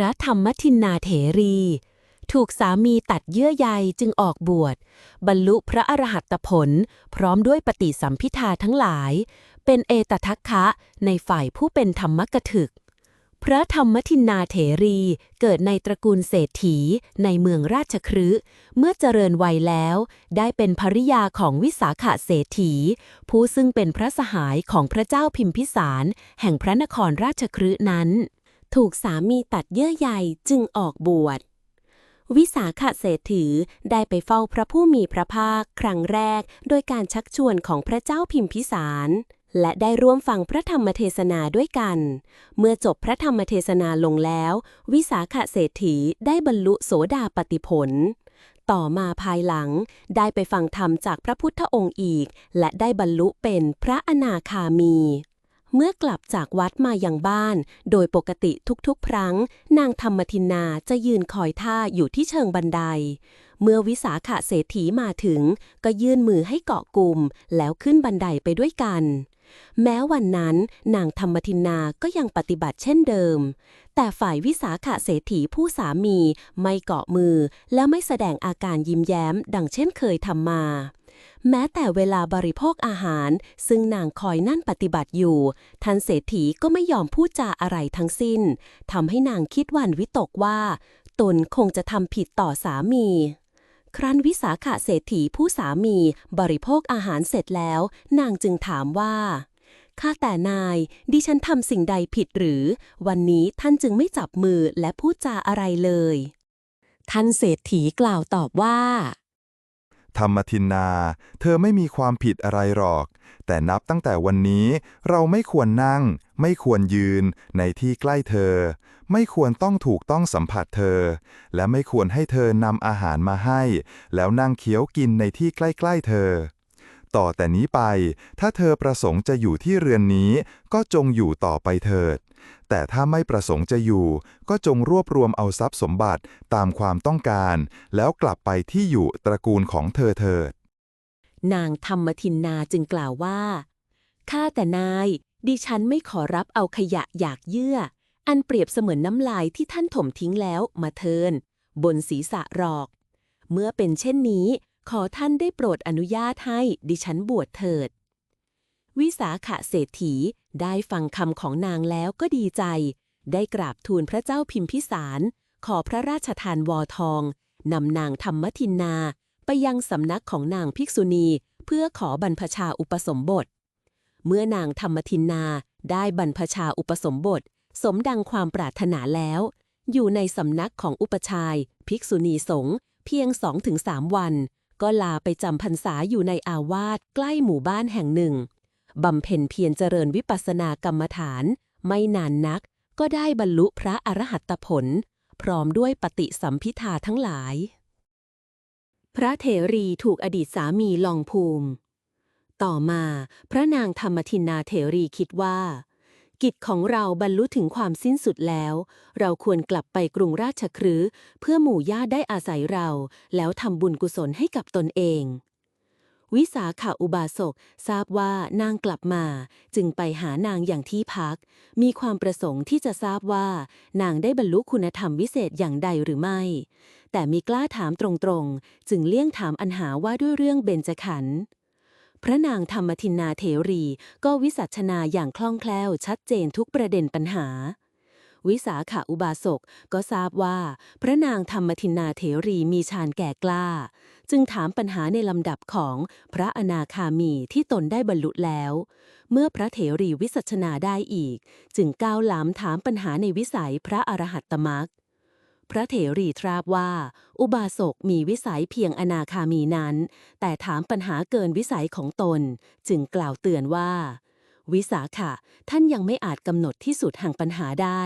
ระธรรมทินนาเถรี ถูกสามีตัดเยื่อใยจึงออกบวช บรรลุพระอรหัตผล พร้อมด้วยปฏิสัมพิทาทั้งหลาย เป็นเอตทัคคะในฝ่ายผู้เป็นธรรมกถึก พระธรรมทินนาเถรีเกิดในตระกูลเศรษฐีในเมืองราชครืเมื่อเจริญวัยแล้ว ได้เป็นภริยาของวิสาขะเศรษฐี ผู้ซึ่งเป็นพระสหายของพระเจ้าพิมพิสาร แห่งพระนครราชครืนั้น ถูกสามีตัดเยื่อใยจึงออกบวช วิสาขะเศรษฐีได้ไปเฝ้าพระผู้มีพระภาคครั้งแรก โดยการชักชวนของพระเจ้าพิมพิสาร และได้ร่วมฟังพระธรรมเทศนาด้วยกัน เมื่อจบพระธรรมเทศนาลงแล้ว วิสาขะเศรษฐีได้บรรลุโสดาปติผลต่อมาภายหลังได้ไปฟังธรรมจากพระพุทธองค์อีก และได้บรรลุเป็นพระอนาคามี เมื่อกลับจากวัดมาอยังบ้าน โดยปกติทุกๆ ครั้ง นางธรรมทินนาจะยืนคอยท่าอยู่ที่เชิงบันได เมื่อวิสาขะเศรษฐีมาถึง ก็ยื่นมือให้เกาะกลุ่ม แล้วขึ้นบันไดไปด้วยกัน แม้วันนั้นนางธรรมทินนาก็ยังปฏิบัติเช่นเดิม แต่ฝ่ายวิสาขะเศรษฐีผู้สามีไม่เกาะมือและไม่แสดงอาการยิ้มแย้ม ดังเช่นเคยทำมา แม้แต่เวลาบริโภคอาหาร ซึ่งนางคอยนั่นปฏิบัติอยู่ท่านเศรษฐีก็ไม่ยอมพูดจาอะไรทั้งสิ้นทำให้นางคิดวันวิตกว่า ตนคงจะทำผิดต่อสามี ครั้นวิสาขะเศรษฐีผู้สามีบริโภคอาหารเสร็จแล้ว นางจึงถามว่าข้าแต่นาย ดิฉันทำสิ่งใดผิดหรือ วันนี้ท่านจึงไม่จับมือและพูดจาอะไรเลย ท่านเศรษฐีกล่าวตอบว่า ธรรมทินนา เธอไม่มีความผิดอะไรหรอก แต่นับตั้งแต่วันนี้เราไม่ควรนั่ง ไม่ควรยืนในที่ใกล้เธอ ไม่ควรต้องถูกต้องสัมผัสเธอ และไม่ควรให้เธอนำอาหารมาให้ แล้วนั่งเคี้ยวกินในที่ใกล้ๆเธอ ต่อแต่นี้ไป ถ้าเธอประสงค์จะอยู่ที่เรือนนี้ ก็จงอยู่ต่อไปเถิด แต่ถ้าไม่ประสงค์จะอยู่ ก็จงรวบรวมเอาทรัพย์สมบัติตามความต้องการ แล้วกลับไปที่อยู่ตระกูลของเธอเถิด นางธรรมทินนาจึงกล่าวว่าข้าแต่นาย ดิฉันไม่ขอรับเอาขยะอยากเยื่อ อันเปรียบเสมือนน้ำลายที่ท่านถมทิ้งแล้วมาเทิน บนศีรษะหรอก เมื่อเป็นเช่นนี้ ขอท่านได้โปรดอนุญาตให้ดิฉันบวชเถิด วิสาขะเศรษฐี ได้ฟังคำของนางแล้วก็ดีใจ ได้กราบทูลพระเจ้าพิมพิสาร ขอพระราชทานวอทองนำนางธรรมทินนา ไปยังสำนักของนางภิกษุณี เพื่อขอบรรพชาอุปสมบท เมื่อนางธรรมทินนาได้บรรพชาอุปสมบท สมดังความปรารถนาแล้ว อยู่ในสำนักของอุปชาย ภิกษุณีสงฆ์เพียงสองถึงสามวัน ก็ลาไปจำพรรษาอยู่ในอาวาสใกล้หมู่บ้านแห่งหนึ่ง บำเพ็ญเพียรเจริญวิปัสสนากรรมฐาน ไม่นานนัก ก็ได้บรรลุพระอรหัตผล พร้อมด้วยปฏิสัมพิทาทั้งหลาย พระเถรีถูกอดีตสามีลองภูมิ ต่อมาพระนางธรรมทินนาเถรีคิดว่า กิจของเราบรรลุถึงความสิ้นสุดแล้ว เราควรกลับไปกรุงราชครืเพื่อหมู่ญาติได้อาศัยเรา แล้วทำบุญกุศลให้กับตนเอง วิสาขาอุบาสกทราบว่านางกลับมา จึงไปหานางอย่างที่พัก มีความประสงค์ที่จะทราบว่า นางได้บรรลุคุณธรรมวิเศษอย่างใดหรือไม่ แต่มีกล้าถามตรงๆ จึงเลี่ยงถามอันหาว่าด้วยเรื่องเบญจขันธ์พระนางธรรมทินนาเถรีก็วิสัชนาอย่างคล่องแคล่วชัดเจนทุกประเด็นปัญหา วิสาขาอุบาสกก็ทราบว่า พระนางธรรมทินนาเถรีมีฌานแก่กล้า จึงถามปัญหาในลำดับของพระอนาคามีที่ตนได้บรรลุแล้ว เมื่อพระเถรีวิสัชนาได้อีก จึงก้าวล้ำถามปัญหาในวิสัยพระอรหัตตมรรคพระเถรีทราบว่า อุบาสกมีวิสัยเพียงอนาคามีนั้น แต่ถามปัญหาเกินวิสัยของตน จึงกล่าวเตือนว่า วิสาขะท่านยังไม่อาจกำหนดที่สุดแห่งปัญหาได้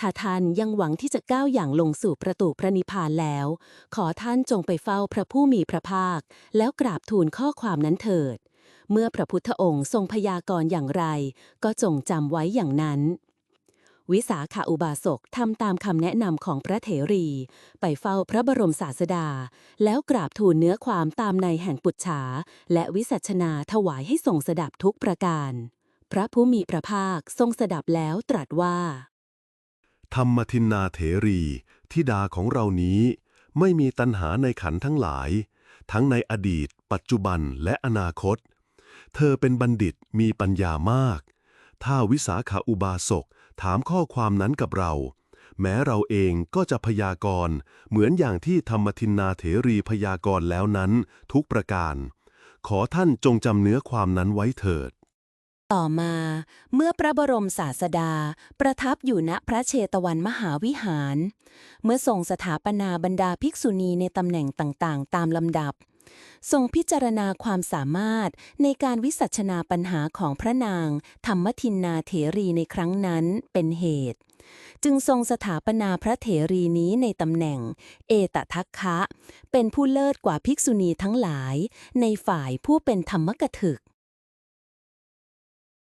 ถ้าท่านยังหวังที่จะก้าวอย่างลงสู่ประตูพระนิพพานแล้ว ขอท่านจงไปเฝ้าพระผู้มีพระภาค แล้วกราบทูลข้อความนั้นเถิด เมื่อพระพุทธองค์ทรงพยากรณ์อย่างไร ก็จงจำไว้อย่างนั้นวิสาขาอุบาสกทำตามคำแนะนำของพระเถรี ไปเฝ้าพระบรมศาสดา แล้วกราบทูลเนื้อความตามในแห่งปุจฉาและวิสัชนาถวายให้ทรงสดับทุกประการ พระผู้มีพระภาคทรงสดับแล้วตรัสว่า ธรรมทินนาเถรีทิดาของเรานี้ ไม่มีตัณหาในขันทั้งหลาย ทั้งในอดีต ปัจจุบันและอนาคต เธอเป็นบัณฑิตมีปัญญามาก ถ้าวิสาขาอุบาสกถามข้อความนั้นกับเรา แม้เราเองก็จะพยากรณ์ เหมือนอย่างที่ธรรมทินนาเถรีพยากรณ์แล้วนั้นทุกประการ ขอท่านจงจำเนื้อความนั้นไว้เถิด ต่อมาเมื่อพระบรมศาสดา ประทับอยู่ณพระเชตวันมหาวิหาร เมื่อทรงสถาปนาบรรดาภิกษุณีในตำแหน่งต่างๆ ตามลำดับ ทรงพิจารณาความสามารถในการวิสัชนาปัญหาของพระนาง ธรรมทินนาเถรีในครั้งนั้นเป็นเหตุ จึงทรงสถาปนาพระเถรีนี้ในตำแหน่ง เอตทัคคะ เป็นผู้เลิศกว่าภิกษุณีทั้งหลาย ในฝ่ายผู้เป็นธรรมกถึก